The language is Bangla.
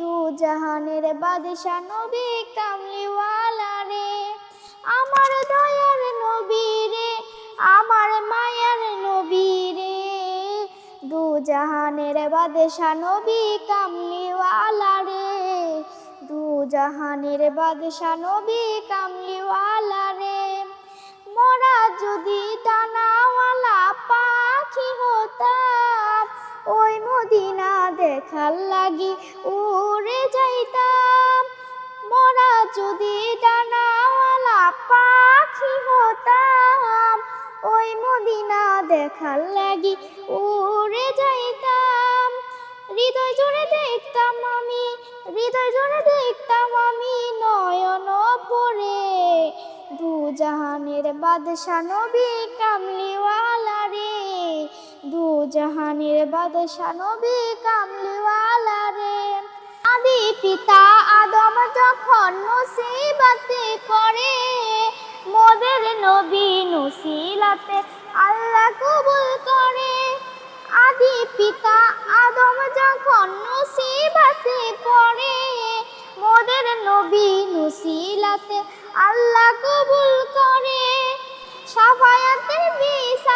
দু জাহানের বাদশা নবী কামলিওয়ালা রে। আমার দয়ার নবী রে, আমার মায়ার নবী রে। দু জাহানের বাদশা নবী কামলিওয়ালা রে। দু জাহানের বাদশা নবী কামলিওয়ালা রে। মোরা যদি টানাওয়ালা পাখি হতাম ওই মদিনা দেখার লাগি উড়ে যাইতাম। মরা যদি ডানাওয়ালা পাখি হতাম, ওই মদিনা দেখার লাগি উড়ে যাইতাম। হৃদয় জোরে দেখতাম আমি, হৃদয় জোরে দেখতাম আমি নয়ন পরে দু জাহানের বাদশা নবী কামলিওয়ালা রে জাহানের বাদশা নবী কামলিওয়ালা রে। আদি পিতা আদম যখন নসিবাতে করে, মোদের নবী নসিলাতে আল্লাহ কবুল করে। আদি পিতা আদম যখন নসিবাতে পড়ে মোদের নবী নসিলাতে আল্লাহ কবুল করে। সাফায়াতের বিচারেতে